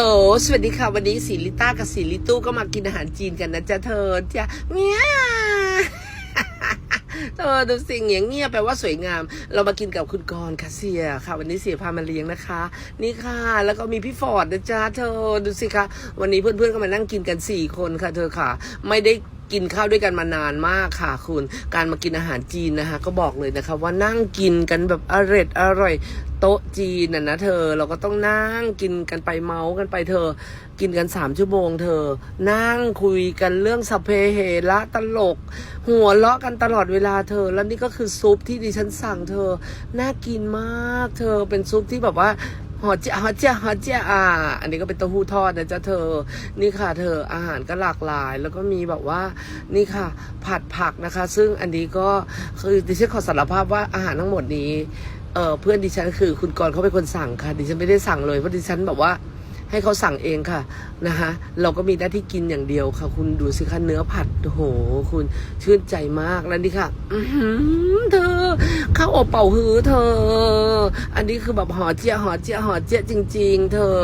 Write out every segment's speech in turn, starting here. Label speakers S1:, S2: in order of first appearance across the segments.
S1: ลสวัสดีค่ะ วันนี้สีลิต้ากับสีลิตู้ก็มากินอาหารจีนกันนะจ๊ะเธอจ้ะเงี้ยเธอดูสิเงียเงียแปลว่าสวยงาม เรามากินกับคุณกรค่ะเสียค่ะ วันนี้เสียพามาเลี้ยงนะคะ นี่ค่ะ แล้วก็มีพี่ฟอร์ดนะจ๊ะเธอดูสิคะวันนี้เพื่อนๆก็มานั่งกินกันสี่คนค่ะ เธอค่ะ ไม่ได้ กินข้าวด้วยกันมานานมากค่ะคุณ การมากินอาหารจีนนะคะ ก็บอกเลยนะคะว่านั่งกินกันแบบอร่อยอร่อยโต๊ะจีนน่ะนะเธอ เราก็ต้องนั่งกินกันไปเมาส์กันไปเธอ กินกันสามชั่วโมงเธอ นั่งคุยกันเรื่องสเพเหระตลก หัวเราะกันตลอดเวลาเธอ แล้วนี่ก็คือซุปที่ดิฉันสั่งเธอ น่ากินมาก เธอเป็นซุปที่แบบว่า หอเจ้าหอเจ้าหอเจ้าอ่า อันนี้ก็เป็นเต้าหู้ทอดนะจ๊ะเธอ นี่ค่ะ เธออาหารก็หลากหลาย แล้วก็มีแบบว่านี่ค่ะ ผัดผักนะคะ ซึ่งอันนี้ก็คือดิฉันขอสารภาพว่าอาหารทั้งหมดนี้เออเพื่อนดิฉันคือคุณกรณ์เขาเป็นคนสั่งค่ะ ดิฉันไม่ได้สั่งเลยเพราะดิฉันแบบว่า ให้เขาสั่งเองค่ะนะคะเราก็มีหน้าที่กินอย่างเดียวค่ะ คุณดูสิคะเนื้อผัดโห คุณชื่นใจมากแล้วนี่ค่ะเธอข้าวอบเป่าฮื้อเธอ อันนี้คือแบบห่อเจี๊ยห่อเจี๊ยห่อเจี๊ยจริง ๆ เธอ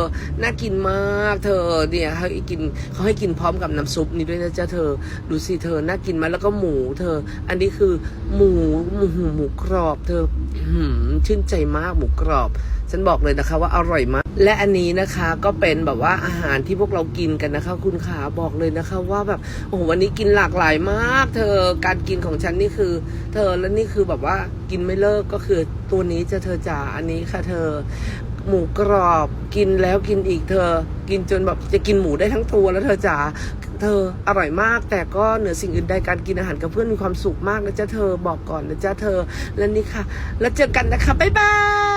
S1: น่ากินมากเธอเนี่ยเขาให้กินเขาให้กินพร้อมกับน้ำซุปนี้ด้วยนะจ๊ะเธอ ดูสิเธอน่ากินมากแล้วก็หมูเธอ อันนี้คือหมูหมูหมูกรอบเธอหือชื่นใจมากหมูกรอบฉันบอกเลยนะคะว่าอร่อยมาก และอันนี้นะคะก็เป็นแบบว่าอาหารที่พวกเรากินกันนะคะ คุณขาบอกเลยนะคะว่าแบบโอ้โหวันนี้กินหลากหลายมาก เธอการกินของฉันนี่คือ เธอและนี่คือแบบว่ากินไม่เลิกก็คือตัวนี้จะเธอจ๋าอันนี้ค่ะเธอหมูกรอบกินแล้วกินอีกเธอ กินจนแบบจะกินหมูได้ทั้งตัวแล้วเธอจ๋าเธออร่อยมาก แต่ก็เหนือสิ่งอื่นใดการกินอาหารกับเพื่อนมีความสุขมากนะจ๊ะเธอบอกก่อนนะจ๊ะเธอและนี่ค่ะ แล้วเจอกันนะคะบ๊ายบาย